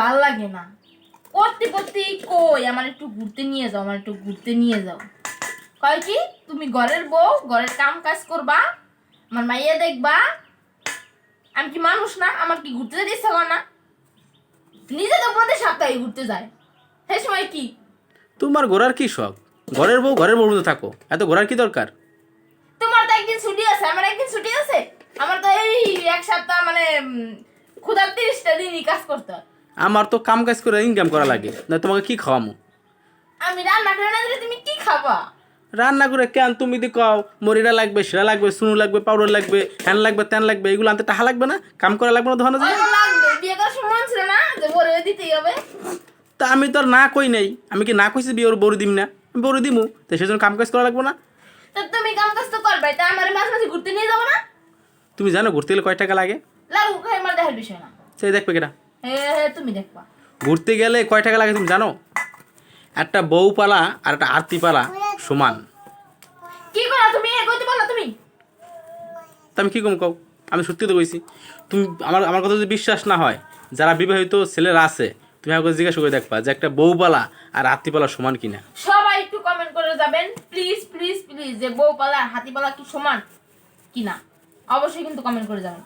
ভালো লাগে না। করতে করতে কই? আমার একটু ঘুরতে নিয়ে যাও আমার একটু ঘুরতে নিয়ে যাও। কয় কি? তুমি ঘরের বউ ঘরের কাম কাজ করবা আমার মাইয়া দেখবা। আমি কি মানুষ না? আমার কি ঘুরতে যেতে ইচ্ছা করে না? নিজে তো প্রতি সপ্তাহে ঘুরতে যায়। সে সময় কি? তোমার ঘোরার কি শখ? ঘরের বউ ঘরের বউ থাকো। এত ঘোরার কি দরকার? তোমার তো একদিন ছুটি আছে আমার একদিন ছুটি আছে। আমার তো এই এক সপ্তাহ মানে ক্ষুধার তিরিশটা দিনই কাজ করতে হয়। আমার তো কাম কাজ করে ইনকাম করা লাগে না তোমাকে কি খাওয়ামো? আমি রান্না করে না দিলে তুমি কি খাবা? রান্না করে কেন তুমি দি কও মরিরা লাগবে সেরা লাগবে সুনু লাগবে পাউডার লাগবে হ্যান লাগবে তেন লাগবে এগুলো আনতে টাকা লাগবে না? কাম করা লাগবে না অল্প লাগবে বিয়ে করার সময় ছিল না যে বলে দিতেই হবে। তা আমি তো না কই নাই আমি কি না কইছি বিয়ে ওর বড় দিম না? আমি বড় দিমু তো সেজন্য কাম কাজ করা লাগবে না। তো তুমি কাম কাজ তো করবে তা আমার মাঝে মাঝে ঘুরতে নিয়ে যাব না? তুমি জানো ঘুরতে গেলে কয় টাকা লাগে? লাগু খাই আমার দেখার বিষয় না। সেই দেখবে কেটা। তুমি দেখবা। ঘুরতে গেলে কয় টাকা লাগে তুমি জানো? একটা বউ পালা আর একটা আরতি পালা সমান। কি করা তুমি? এগোতে বলো তুমি? আমি কি কম কও? আমি সত্যি তো কইছি। তুমি আমার আমার কথা যদি বিশ্বাস না হয় যারা বিবাহিত ছেলেরা আছে তুমি আমাকে জিজ্ঞাসা করে দেখবা যে একটা বউ পালা আর আত্মি পালা সমান কিনা। সবাই একটু কমেন্ট করে যাবেন। প্লিজ প্লিজ প্লিজ যে বউ পালা আর হাতি পালা কি সমান কি না অবশ্যই কিন্তু কমেন্ট করে যাবেন।